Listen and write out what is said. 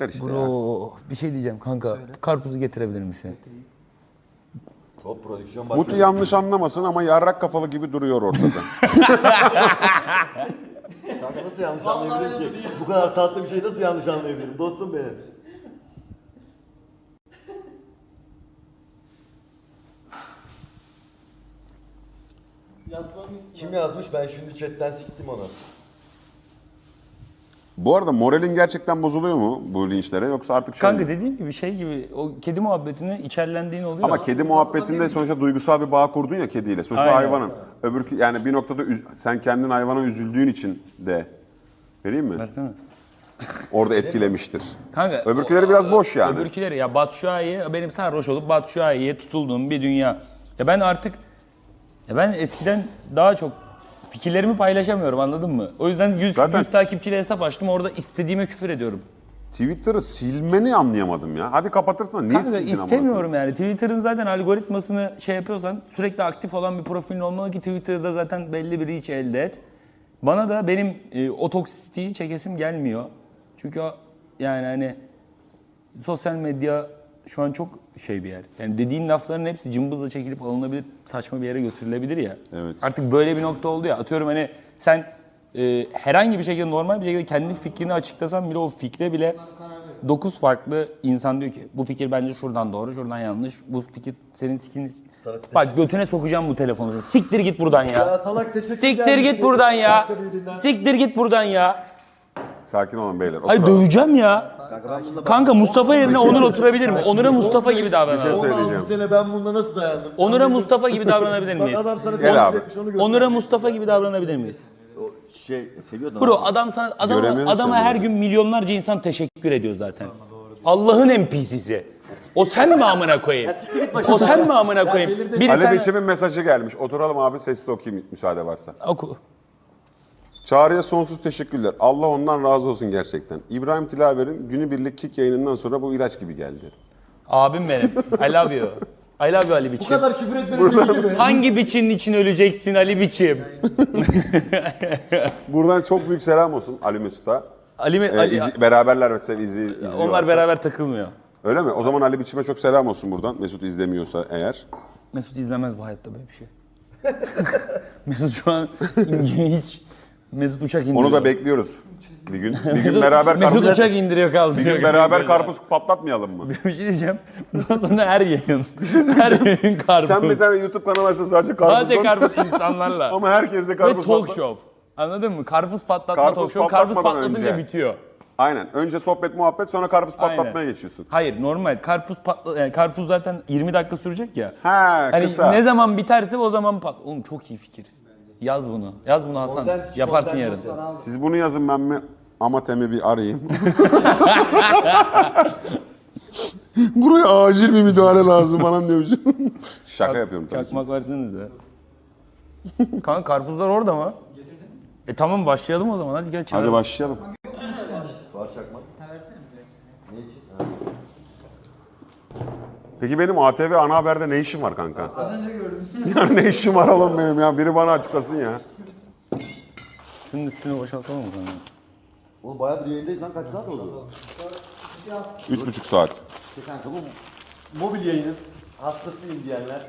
Sikler işte ya. Bro bir şey diyeceğim kanka. Karpuzu getirebilir misin? Hop prodüksiyon başlıyor. Muti yanlış anlamasın ama yarrak kafalı gibi duruyor ortada. Kanka nasıl yanlış anlayabilirim ki? Bu kadar tatlı bir şey nasıl yanlış anlayabilirim? Dostum benim. Yaslanmışsın. Kim yazmış? Ben şimdi chatten siktim onu. Bu arada moralin gerçekten bozuluyor mu bu linçlere yoksa artık şey Kanka mi? dediğim gibi şey gibi o kedi muhabbetine içerlendiğin oluyor. Ama kedi muhabbetinde sonuçta duygusal bir bağ kurdun ya kediyle. Sonuçta Aynen. hayvanın. Öbür yani bir noktada üz- sen kendin hayvana üzüldüğün için de vereyim mi? Versene. Orada etkilemiştir. Kanka Öbürküleri biraz boş yani. Öbürküleri ya Batu Şua'yı benim sarhoş olup Batu Şua'ya tutulduğum bir dünya. Ya ben artık ya ben eskiden daha çok fikirlerimi paylaşamıyorum anladın mı? O yüzden 100, Zaten- 100 takipçiyle hesap açtım orada istediğime küfür ediyorum. Twitter'ı silmeni anlayamadım ya. Hadi kapatırsın da niye Kanka sildin istemiyorum yani. Twitter'ın zaten algoritmasını şey yapıyorsan sürekli aktif olan bir profilin olmalı ki Twitter'da zaten belli bir reach elde et. Bana da benim e, o toksisiteyi çekesim gelmiyor. Çünkü o, yani hani sosyal medya şu an çok şey bir yer. Yani dediğin lafların hepsi cımbızla çekilip alınabilir, saçma bir yere götürülebilir ya. Evet. Artık böyle bir nokta oldu ya. Atıyorum hani sen e, herhangi bir şekilde normal bir şekilde kendi fikrini açıklasan bile o fikre bile 9 farklı insan diyor ki bu fikir bence şuradan doğru, şuradan yanlış. Bu fikir senin fikrin... Bak götüne sokacağım bu telefonu. Siktir git buradan ya. Ya salak Siktir git buradan ya. Siktir git buradan ya. Sakin olun beyler. Hayır oturalım. döveceğim ya. Kanka Mustafa yerine Onur oturabilir mi? Onur'a Mustafa gibi Bir şey davranalım. söyleyeceğim. 16 sene ben bununla nasıl dayandım? Onur'a Mustafa gibi davranabilir miyiz? adam sana Gel abi. etmiş, onu göster. Onur'a Mustafa gibi davranabilir miyiz? Şey seviyordun Bro abi. adam sana adama, Göremedik adama ya her gün milyonlarca insan teşekkür ediyor zaten. Allah'ın NPC'si. O sen mi amına koyayım? O sen mi amına koyayım? Biri Ali. Biçim'in mesajı gelmiş. Oturalım abi sessiz okuyayım müsaade varsa. Oku. Çağrı'ya sonsuz teşekkürler. Allah ondan razı olsun gerçekten. İbrahim Tilaver'in günübirlik kick yayınından sonra bu ilaç gibi geldi. Abim benim. I love you. I love you Ali Bu Biçim. kadar küfür etmenin değil gibi. Hangi biçinin için öleceksin Ali Biçim? Buradan çok büyük selam olsun Ali Mesut'a. Ali, Ee, Ali izi- beraberler mesela izi, izliyorlarsa. onlar beraber takılmıyor. Öyle mi? O zaman Ali Biçim'e çok selam olsun buradan. Mesut izlemiyorsa eğer. Mesut izlemez bu hayatta böyle bir şey. Mesut şu an hiç Mesut uçak indiriyor. Onu da bekliyoruz. Bir gün bir gün Mesut, beraber Mesut karpuz, uçak indiriyor bir kaldırıyor. gün beraber karpuz patlatmayalım mı? Bir şey diyeceğim. Bundan sonra her yayın. her yayın karpuz. Sen bir tane YouTube kanalı açsan sadece karpuz. Sadece karpuz insanlarla. Ama herkese Ve karpuz talk patlat- show. Anladın mı? Karpuz patlatma Karpuz talk show. Karpuz patlatmadan patlatınca önce. bitiyor. Aynen. Önce sohbet muhabbet sonra karpuz Aynen. patlatmaya geçiyorsun. Hayır normal. Karpuz patla yani karpuz zaten 20 dakika sürecek ya. Ha Hani kısa. ne zaman biterse o zaman pat. Oğlum çok iyi fikir. Yaz bunu. Yaz bunu Hasan. Content, Yaparsın content, yarın. content. Siz bunu yazın ben mi Amatem'i bir arayayım. Buraya acil bir müdahale lazım falan diyormuşum. Şaka yapıyorum tabii. ki. Çakmak versenize. Kanka karpuzlar orada mı? E tamam başlayalım o zaman hadi gel çağır. Hadi başlayalım. Var çakmak. Ne için? Ha. Peki benim ATV ana haberde ne işim var kanka? Az önce gördüm. Ya ne işim var oğlum benim ya? Biri bana açıklasın ya. Şunun üstüne boşaltalım mı kanka? Oğlum bayağıdır yayındayız lan kaç saat oldu? Üç buçuk saat. Kanka bu mobil yayının hastasıyım diyenler